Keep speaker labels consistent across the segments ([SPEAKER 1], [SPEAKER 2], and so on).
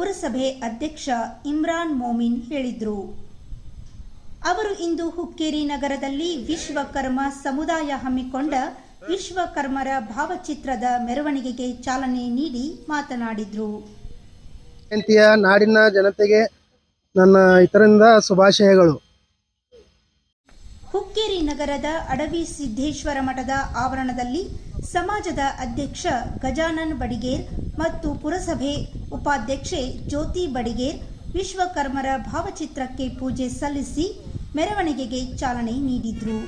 [SPEAKER 1] ಪುರಸಭೆ ಅಧ್ಯಕ್ಷ ಇಮ್ರಾನ್ ಮೋಮಿನ್ ಹೇಳಿದರು. ಅವರು ಇಂದು ಹುಕ್ಕೇರಿ ನಗರದಲ್ಲಿ ವಿಶ್ವಕರ್ಮ ಸಮುದಾಯ ಹಮ್ಮಿಕೊಂಡ ವಿಶ್ವಕರ್ಮರ ಭಾವಚಿತ್ರದ ಮೆರವಣಿಗೆಗೆ ಚಾಲನೆ ನೀಡಿ ಮಾತನಾಡಿದರು.
[SPEAKER 2] ಜಯಂತಿಯ ನಾಡಿನ ಜನತೆಗೆ ನನ್ನ ಇತರಿಂದ ಶುಭಾಶಯಗಳು.
[SPEAKER 1] ಹುಕ್ಕೇರಿ ನಗರದ ಅಡವಿ ಸಿದ್ದೇಶ್ವರ ಮಠದ ಆವರಣದಲ್ಲಿ ಸಮಾಜದ ಅಧ್ಯಕ್ಷ ಗಜಾನನ್ ಬಡಿಗೇರ್ ಮತ್ತು ಪುರಸಭೆ ಉಪಾಧ್ಯಕ್ಷೆ ಜ್ಯೋತಿ ಬಡಿಗೇರ್ ವಿಶ್ವಕರ್ಮರ ಭಾವಚಿತ್ರಕ್ಕೆ ಪೂಜೆ ಸಲ್ಲಿಸಿ ಮೆರವಣಿಗೆಗೆ ಚಾಲನೆ ನೀಡಿದ್ರು.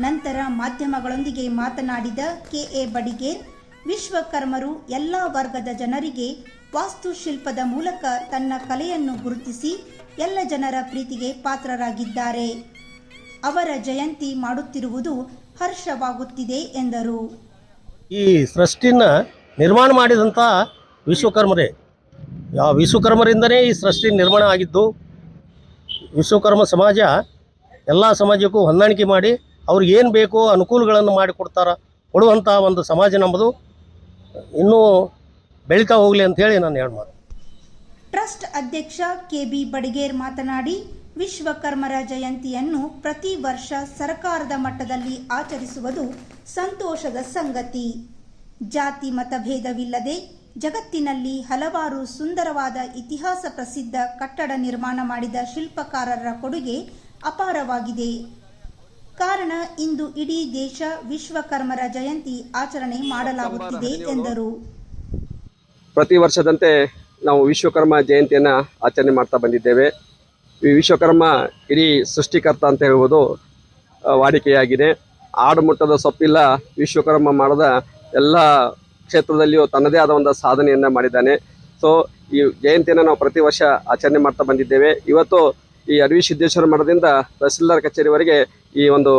[SPEAKER 1] ನಂತರ ಮಾಧ್ಯಮಗಳೊಂದಿಗೆ ಮಾತನಾಡಿದ ಕೆಎ ಬಡಿಗೇರ್, ವಿಶ್ವಕರ್ಮರು ಎಲ್ಲ ವರ್ಗದ ಜನರಿಗೆ ವಾಸ್ತುಶಿಲ್ಪದ ಮೂಲಕ ತನ್ನ ಕಲೆಯನ್ನು ಗುರುತಿಸಿ ಎಲ್ಲ ಜನರ ಪ್ರೀತಿಗೆ ಪಾತ್ರರಾಗಿದ್ದಾರೆ. ಅವರ ಜಯಂತಿ ಮಾಡುತ್ತಿರುವುದು ಹರ್ಷವಾಗುತ್ತಿದೆ ಎಂದರು.
[SPEAKER 3] ಈ ಸೃಷ್ಟಿನ ನಿರ್ಮಾಣ ಮಾಡಿದಂಥ ವಿಶ್ವಕರ್ಮರೇ ಯಾವ ವಿಶ್ವಕರ್ಮರಿಂದನೇ ಈ ಸೃಷ್ಟಿ ನಿರ್ಮಾಣ ಆಗಿದ್ದು ವಿಶ್ವಕರ್ಮ ಸಮಾಜ ಎಲ್ಲ ಸಮಾಜಕ್ಕೂ ಹೊಂದಾಣಿಕೆ ಮಾಡಿ ಅವ್ರಿಗೆ ಏನು ಬೇಕೋ ಅನುಕೂಲಗಳನ್ನು ಮಾಡಿಕೊಡ್ತಾರ ಕೊಡುವಂಥ ಒಂದು ಸಮಾಜ ನಮ್ಮದು. ಇನ್ನೂ ಬೆಳೀತಾ ಹೋಗಲಿ ಅಂತ ಹೇಳಿ ನಾನು ಹೇಳಿ
[SPEAKER 1] ಟ್ರಸ್ಟ್ ಅಧ್ಯಕ್ಷ ಕೆ ಬಿ ಬಡಿಗೇರ್ ಮಾತನಾಡಿ ವಿಶ್ವಕರ್ಮರ ಜಯಂತಿಯನ್ನು ಪ್ರತಿ ವರ್ಷ ಸರ್ಕಾರದ ಮಟ್ಟದಲ್ಲಿ ಆಚರಿಸುವುದು ಸಂತೋಷದ ಸಂಗತಿ. ಜಾತಿ ಮತಭೇದವಿಲ್ಲದೆ ಜಗತ್ತಿನಲ್ಲಿ ಹಲವಾರು ಸುಂದರವಾದ ಇತಿಹಾಸ ಪ್ರಸಿದ್ಧ ಕಟ್ಟಡ ನಿರ್ಮಾಣ ಮಾಡಿದ ಶಿಲ್ಪಕಾರರ ಕೊಡುಗೆ ಅಪಾರವಾಗಿದೆ. ಕಾರಣ ಇಂದು ಇಡೀ ದೇಶ ವಿಶ್ವಕರ್ಮರ ಜಯಂತಿ ಆಚರಣೆ ಮಾಡಲಾಗುತ್ತಿದೆ ಎಂದರು.
[SPEAKER 4] ಪ್ರತಿ ವರ್ಷದಂತೆ ನಾವು ವಿಶ್ವಕರ್ಮ ಜಯಂತಿಯನ್ನು ಆಚರಣೆ ಮಾಡ್ತಾ ಬಂದಿದ್ದೇವೆ. ವಿಶ್ವಕರ್ಮ ಇಡೀ ಸೃಷ್ಟಿಕರ್ತ ಅಂತ ಹೇಳ್ಬೋದು ವಾಡಿಕೆಯಾಗಿದೆ. ಆಡುಮುಟ್ಟದ ಸೊಪ್ಪಿಲ್ಲ ವಿಶ್ವಕರ್ಮ ಮಾಡದ ಎಲ್ಲ ಕ್ಷೇತ್ರದಲ್ಲಿಯೂ ತನ್ನದೇ ಆದ ಒಂದು ಸಾಧನೆಯನ್ನು ಮಾಡಿದ್ದಾನೆ. ಸೊ ಈ ಜಯಂತಿಯನ್ನು ನಾವು ಪ್ರತಿ ವರ್ಷ ಆಚರಣೆ ಮಾಡ್ತಾ ಬಂದಿದ್ದೇವೆ. ಇವತ್ತು ಈ ಅಡವಿ ಸಿದ್ದೇಶ್ವರ ಮಠದಿಂದ ತಹಸೀಲ್ದಾರ್ ಕಚೇರಿವರೆಗೆ ಈ ಒಂದು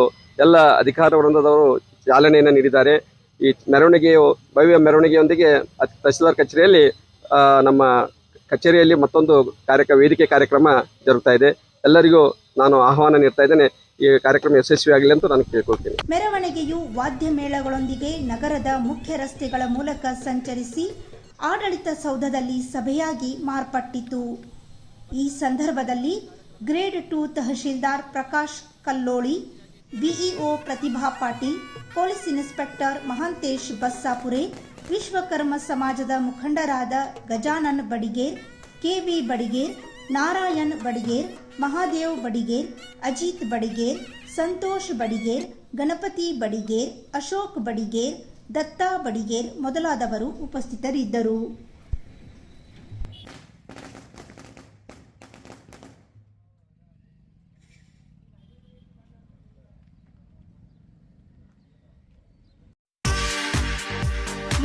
[SPEAKER 4] ಎಲ್ಲ ಅಧಿಕಾರ ವೃಂದದವರು ಚಾಲನೆಯನ್ನು ನೀಡಿದ್ದಾರೆ. ಈ ಮೆರವಣಿಗೆಯು, ಭವ್ಯ ಮೆರವಣಿಗೆಯೊಂದಿಗೆ ತಹಸೀಲ್ದಾರ್ ಕಚೇರಿಯಲ್ಲಿ ನಮ್ಮ ಕಚೇರಿಯಲ್ಲಿ ಮತ್ತೊಂದು ಕಾರ್ಯಕ, ವೇದಿಕೆ ಕಾರ್ಯಕ್ರಮ ಜರುಗ್ತಾ ಇದೆ. ಎಲ್ಲರಿಗೂ ನಾನು ಆಹ್ವಾನ ನೀಡ್ತಾ ಇದ್ದೇನೆ. ಈ ಕಾರ್ಯಕ್ರಮ ಯಶಸ್ವಿಯಾಗಲಿ ಅಂತ ನಾನು ಕೇಳ್ಕೊಳ್ತೀನಿ.
[SPEAKER 1] ಮೆರವಣಿಗೆಯು ವಾದ್ಯ ಮೇಳಗಳೊಂದಿಗೆ ನಗರದ ಮುಖ್ಯ ರಸ್ತೆಗಳ ಮೂಲಕ ಸಂಚರಿಸಿ ಆಡಳಿತ ಸೌಧದಲ್ಲಿ ಸಭೆಯಾಗಿ ಮಾರ್ಪಟ್ಟಿತು. ಈ ಸಂದರ್ಭದಲ್ಲಿ grade two tahsildar Prakash Kalloli BEO Pratibha Patil, police inspector Mahantesh Bassapure Vishwakarma ಸಮಾಜದ ಮುಖಂಡರಾದ ಗಜಾನನ್ ಬಡಿಗೇರ್, ಕೆವಿ ಬಡಿಗೇರ್, ನಾರಾಯಣ್ ಬಡಿಗೇರ್, ಮಹಾದೇವ್ ಬಡಿಗೇರ್, ಅಜಿತ್ ಬಡಿಗೇರ್, ಸಂತೋಷ್ ಬಡಿಗೇರ್, ಗಣಪತಿ ಬಡಿಗೇರ್, ಅಶೋಕ್ ಬಡಿಗೇರ್, ದತ್ತಾ ಬಡಿಗೇರ್ ಮೊದಲಾದವರು ಉಪಸ್ಥಿತರಿದ್ದರು.